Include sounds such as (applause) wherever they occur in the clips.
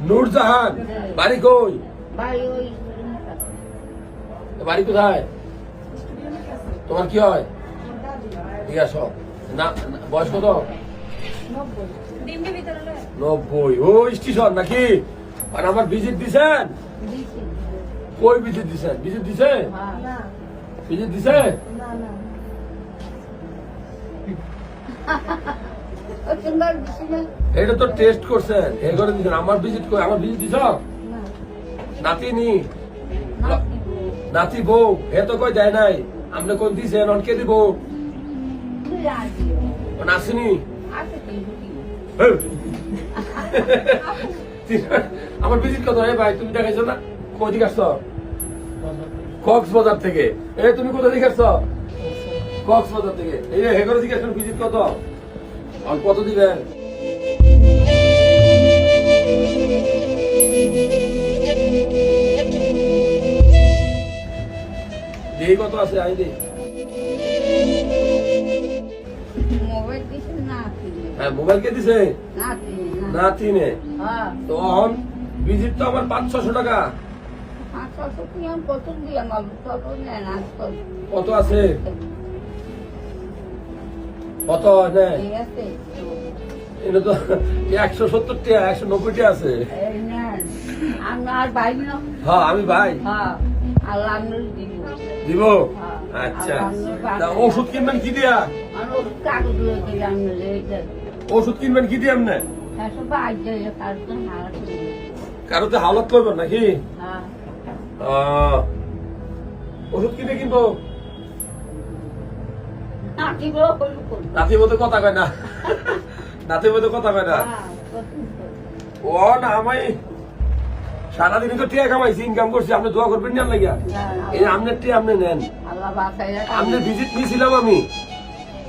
নূরজাহান বাড়ি কই? বাড়ি কোথায়? তোমার কি হয়? ঠিক আছে না বয়স কত? নব্বই। ও স্টেশন নাকি? আর আমার ভিজিট দিছেন? কই ভিজিট দিছেন? ভিজিট দিছে? ভিজিট দিছে? (laughs) এটা তো টেস্ট করছেন। করে দিছেন। আমার ভিজিট কই আমার ভিজিট দিছ? না? নাতিনি না নাতি বউ। এ তো কই দেয় নাই। আপনি কোন দিছেন? অনকে দিব? নাসিনি কি (laughs) আমার ভিজিট কত? হে ভাই তুমি দেখাইছো না? কই দিকে আসছো? কক্সবাজার থেকে। এ তুমি কোথা থেকে আসছো? কক্সবাজার থেকে। এই হেগরে দিকে আসছেন ভিজিট কত? আর কত দিবেন? দেহি কত আছে আই দে মোবাইল না হ্যাঁ মোবাইল কে দিছে? না তিনে হ্যাঁ। তো অন ভিজিট তো আমার পাঁচ ছশো টাকা। কত আছে? কত নেয় এটা তো একশো সত্তর একশো নব্বই টাকা আছে। হ্যাঁ আমি ভাই। দিব? আচ্ছা। ওষুধ কিনবেন কি দিয়া? ওষুধ কিনবেন কি দিয়ে বাইরে তার তো হালত করবেন নাকি? হ্যাঁ। ওষুধ কিনে কিনবো? কথা কয় না। কথা কয় না। ও না আমি সারাদিন তো টিয়া কামাইছি ইনকাম করছি আপনি দোয়া করবেন না লাগিয়া এই আপনার টিয়া আপনি নেন। বাসায় ভিজিট নিয়েছিলাম আমি।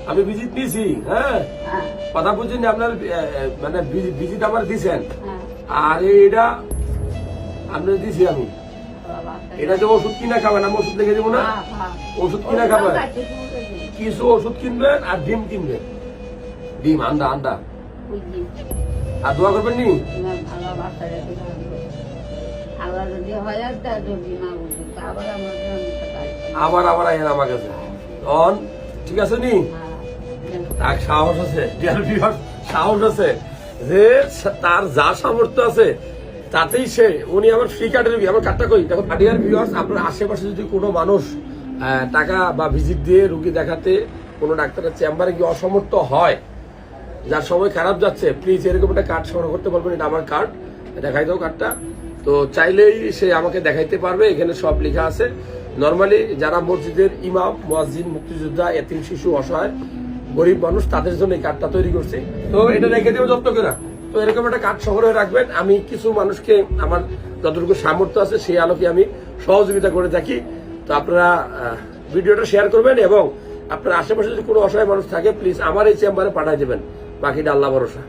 আমি ভিজিট নিয়েছি হ্যাঁ কথা বুঝছেন আপনার মানে ভিজিট আমার দিছেন? আর এটা আপনার দিছি আমি। এটা যে ওষুধ কিনা খাবেন আমি ওষুধ লিখে দেবো না? ওষুধ কিনা খাবেন কিছু ওষুধ কিনবেন আর ডিম কিনবেন। ডিম আন্ডা আন্ডা। আর দোয়া করবেন নি? আবার আবার আইন আমার কাছে। অন ঠিক আছে নি? হ্যাঁ। তার সাহস আছে। সাহস আছে যে তার যা সামর্থ্য আছে তাতেই সে উনি আমার ফ্রি কার্ডের আমার কার্ডটা কই? দেখো ডিয়ার ভিউয়ার্স আপনার আশেপাশে যদি কোনো মানুষ টাকা বা ভিজিট দিয়ে রুগী দেখাতে কোনো ডাক্তারের চেম্বারে গিয়ে অসমর্থ হয়। যার সময় খারাপ যাচ্ছে প্লিজ এরকম একটা কার্ড সংগ্রহ করতে বলবেন এটা আমার কার্ড দেখাই দাও কার্ডটা তো চাইলেই সে আমাকে দেখাইতে পারবে, এখানে সব লেখা আছে। নর্মালি যারা মসজিদের ইমাম, মুয়াজ্জিন, মুক্তিযোদ্ধা, এতিম শিশু, অসহায়, গরিব মানুষ, তাদের জন্য এই কার্ডটা তৈরি করছি। তো এটা রেখে দেবো যত্ন করে। তো এরকম একটা কার্ড সংগ্রহ রাখবেন। আমি কিছু মানুষকে, আমার যতটুকু সামর্থ্য আছে, সেই আলোকে আমি সহযোগিতা করে থাকি। তো আপনারা ভিডিওটা শেয়ার করবেন এবং আপনার আশেপাশে যদি কোনো অসহায় মানুষ থাকে প্লিজ আমার এই চেম্বারে পাঠিয়ে দেবেন। বাকিটা আল্লাহ ভরসা।